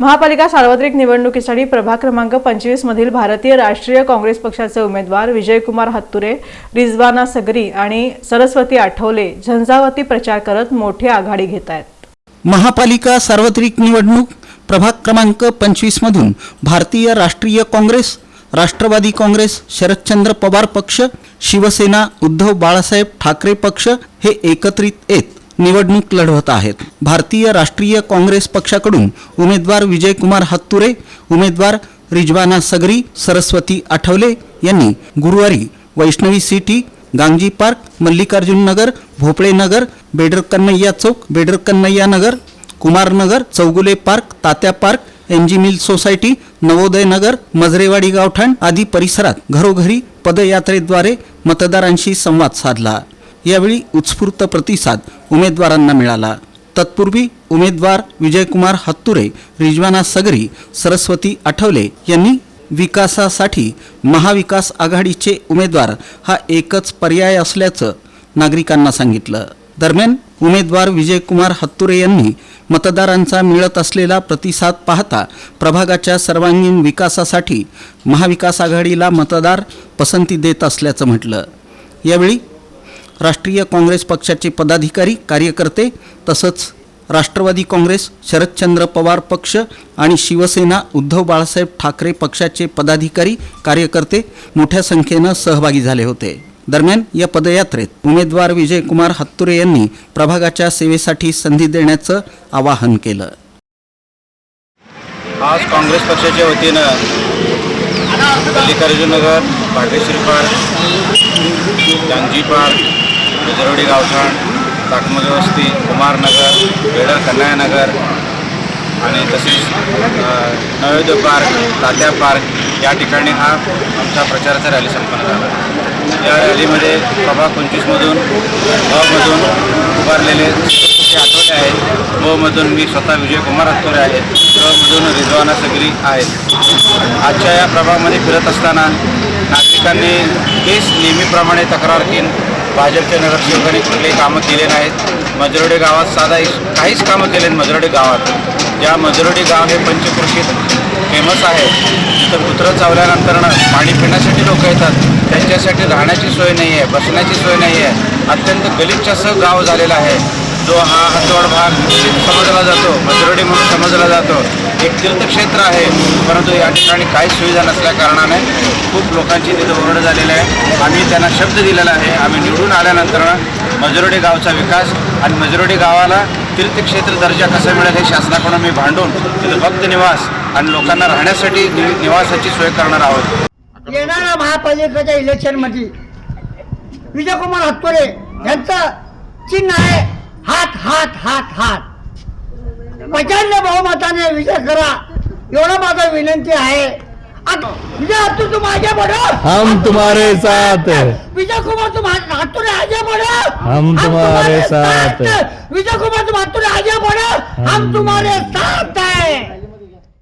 महापालिका सार्वत्रिक निवडणुकीसाठी प्रभाग क्रमांक पंचवीस मधील भारतीय राष्ट्रीय काँग्रेस पक्षाचे उमेदवार विजयकुमार हत्तुरे रिजवाना सगरी आणि सरस्वती आठवले झंझावती प्रचार करत मोठी आघाडी घेत आहेत. महापालिका सार्वत्रिक निवडणूक प्रभाग क्रमांक पंचवीसमधून भारतीय राष्ट्रीय काँग्रेस राष्ट्रवादी काँग्रेस शरदचंद्र पवार पक्ष शिवसेना उद्धव बाळासाहेब ठाकरे पक्ष हे एकत्रित येत. निवडणूक लढवत आहेत. भारतीय राष्ट्रीय काँग्रेस पक्षाकडून उमेदवार विजयकुमार हत्तुरे उमेदवार रिजवाना सगरी सरस्वती आठवले यांनी गुरुवारी Vaishnavi city Gandhi park Mallikarjun Nagar Bhopale Nagar Bedar Kanhaiya Chowk Bedar Kanhaiya Nagar Kumarnagar Chougule park Tatya park M G mill society Navodaya Nagar Majarewadi गावठाण आदी परिसरात घरोघरी पदयात्रेद्वारे मतदारांशी संवाद साधला. यावेळी उत्स्फूर्त प्रतिसाद उमेदवारांना मिळाला. तत्पूर्वी उमेदवार विजयकुमार हत्तुरे रिजवाना सगरी सरस्वती आठवले यांनी विकासासाठी महाविकास आघाडीचे उमेदवार हा एकच पर्याय असल्याचं नागरिकांना सांगितलं. दरम्यान उमेदवार विजयकुमार हत्तुरे यांनी मतदारांचा मिळत असलेला प्रतिसाद पाहता प्रभागाच्या सर्वांगीण विकासासाठी महाविकास आघाडीला मतदार पसंती देत असल्याचं म्हटलं. यावेळी राष्ट्रीय काँग्रेस पक्षाचे पदाधिकारी कार्यकर्ते तसंच राष्ट्रवादी काँग्रेस शरदचंद्र पवार पक्ष आणि शिवसेना उद्धव बाळासाहेब ठाकरे पक्षाचे पदाधिकारी कार्यकर्ते मोठ्या संख्येनं सहभागी झाले होते. दरम्यान या पदयात्रेत उमेदवार विजयकुमार हत्तुरे यांनी प्रभागाच्या सेवेसाठी संधी देण्याचं आवाहन केलं. आज काँग्रेस पक्षाच्या वतीनं मल्लिकार्जुनगर भाग्यश्री पार्क गांधी पार्क गजरवडी गावठाण ताकमगे वस्ती कुमारनगर बेडर कन्यानगर आणि तसेच अ, नवोदय पार्क तात्या पार्क या ठिकाणी हा आमचा प्रचाराचा रॅली संपन्न झाला. या रॅलीमध्ये प्रभाग पंचवीसमधून मधून उभारलेले आठवले आहेत. मधून मी स्वतः विजयकुमार अत्तोरे आहेत. मधून रिजवाना सगरी आहेत. आजच्या या प्रभागामध्ये फिरत असताना नागरिकांनी तेच नेहमीप्रमाणे तक्रार केली. भाजपच्या नगरसेवकांनी कुठलेही कामं केले नाहीत. मजरोडे गावात साधा काहीच कामं केले आहेत मजरोडे गावात. या मजरोडी गाव हे पंचकृषीत फेमस आहे तिथं कुत्रं चावल्यानंतर पाणी पिण्यासाठी लोक येतात. त्यांच्यासाठी राहण्याची सोय नाही आहे बसण्याची सोय नाही आहे अत्यंत गलिच्छ असं गाव झालेलं आहे. जो हा हतवड भाग समजला जातो मजरोडी म्हणून समजला जातो एक तीर्थक्षेत्र आहे. परंतु या ठिकाणी काहीच सुविधा नसल्या कारणाने खूप लोकांची तिथं ओरड झालेली आहे. आम्ही त्यांना शब्द दिलेला आहे. आम्ही निवडून आल्यानंतर मजरोडी गावचा विकास आणि मजरोडी गावाला तीर्थक्षेत्र दर्जा कसा मिळेल हे शासनाकडून मी भांडून तिथं भक्त निवास आणि लोकांना राहण्यासाठी निवासाची सोय करणार आहोत. येणाऱ्या महापालिकेच्या इलेक्शनमध्ये विजयकुमार हत्तुरे यांचं चिन्ह आहे. हात हात हात हात. प्रचंड बहुमताने विजय करा. एवढं माझं विनंती आहे. विजय हत्तू तुम आगे बढ़ो हम तुम्हारे साथ। विजय कुमार तुम हत्तुरे आगे बढ़ो हम तुम्हारे साथ। विजय कुमार तुम हत्तुरे आगे बढ़ो हम तुम्हारे साथ हैं